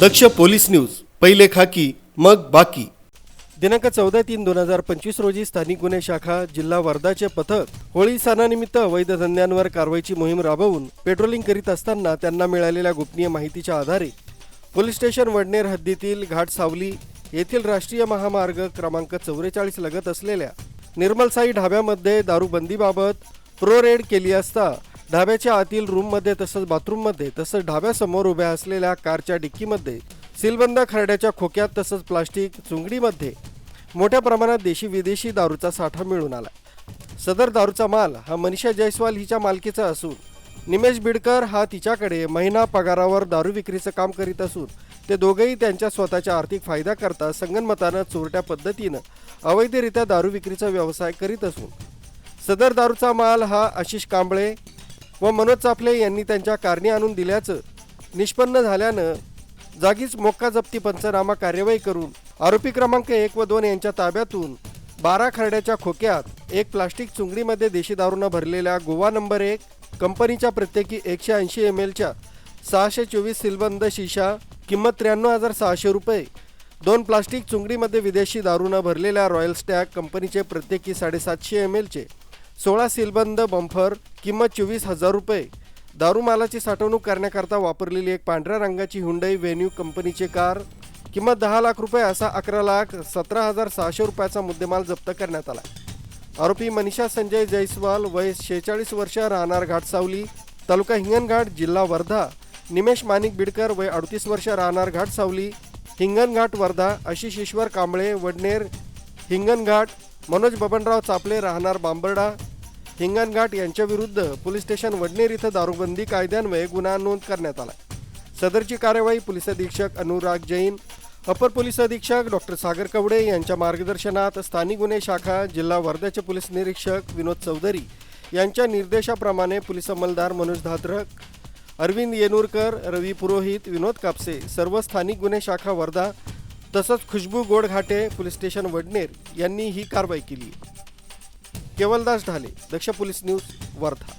दक्ष police news पहिले खाकी मग बाकी. दिनांक चौदा तीन दोन हजार पंचवीस रोजी स्थानिक गुन्हे शाखा जिल्हा वर्धाचे पथक होळी सणानिमित्त अवैध धंद्यांवर कारवाईची मोहीम राबवून पेट्रोलिंग करीत असताना त्यांना मिळालेल्या गोपनीय माहितीच्या आधारे पोलीस स्टेशन वडनेर हद्दीतील घाट सावली येथील राष्ट्रीय महामार्ग क्रमांक चौवेचाळीस लगत असलेल्या निर्मलसाई ढाब्यामध्ये दारूबंदीबाबत प्रो रेड केली असता ढाब्याच्या आतील रूममध्ये तसंच बाथरूममध्ये तसंच ढाब्यासमोर उभ्या असलेल्या कारच्या डिक्कीमध्ये सीलबंद खरड्याच्या खोक्यात तसंच प्लास्टिक चुंगडीमध्ये मोठ्या प्रमाणात देशी विदेशी दारूचा साठा मिळून आला सदर दारूचा माल हा मनीषा जयस्वाल हिच्या मालकीचा असून निमेश बिडकर हा तिच्याकडे महिना पगारावर दारू विक्रीचं काम करीत असून ते दोघेही त्यांच्या स्वतःच्या आर्थिक फायद्याकरता संगनमतानं चोरट्या पद्धतीनं अवैधरित्या दारू विक्रीचा व्यवसाय करीत असून सदर दारूचा माल हा आशिष कांबळे व मनोज चाफले यांनी त्यांच्या कारणी आणून दिल्याचं निष्पन्न झाल्यानं जागीच मोक्का जप्ती पंचनामा कार्यवाही करून आरोपी क्रमांक एक व दोन यांच्या ताब्यातून बारा खरड्याच्या खोक्यात एक प्लास्टिक चुंगडीमध्ये देशी दारूनं भरलेल्या गोवा नंबर एक कंपनीच्या प्रत्येकी एकशे ऐंशी एम एलच्या सहाशे चोवीस सिलबंद शिशा किंमत त्र्याण्णव हजार सहाशे रुपये दोन प्लास्टिक चुंगडीमध्ये विदेशी दारूनं भरलेल्या रॉयल स्टॅग कंपनीचे प्रत्येकी साडेसातशे एम एलचे सोळा सीलबंद बंफर किंमत चोवीस हजार रुपये. दारूमालाची साठवणूक करण्याकरता वापरलेली एक पांढऱ्या रंगाची हुंडई व्हेन्यू कंपनीची कार. किंमत दहा लाख रुपये असा अकरा लाख सतरा हजार सहाशे रुपयाचा मुद्देमाल जप्त करण्यात आला. आरोपी मनीषा संजय जयस्वाल वय शेहेचाळीस वर्ष राहणार घाटसावली तालुका हिंगणघाट जिल्हा वर्धा. निमेश माणिक बिडकर वय अडतीस वर्ष राहणार घाटसावली हिंगणघाट वर्धा आशिष ईश्वर कांबळे वडनेर हिंगणघाट मनोज बबनराव चापले राहणार बांबर्डा. हिंगणघाट यांच्या विरुद्ध पोलीस स्टेशन वडनेर इथं दारूबंदी कायद्यान्वये गुन्हा नोंद करण्यात आला. सदरची कार्यवाही पोलीस अधीक्षक अनुराग जैन अपर पोलीस अधीक्षक डॉक्टर सागर कवडे यांच्या मार्गदर्शनात स्थानिक गुन्हे शाखा जिल्हा वर्ध्याचे पोलीस निरीक्षक विनोद चौधरी यांच्या निर्देशाप्रमाणे पोलीस अंमलदार मनोज धाद्रक अरविंद येनूरकर रवी पुरोहित विनोद कापसे सर्व स्थानिक गुन्हे शाखा वर्धा तसंच खुशबू गोडघाटे पोलीस स्टेशन वडनेर यांनी ही कारवाई केली. Kewaldas Dhale Daksh police news Wardha.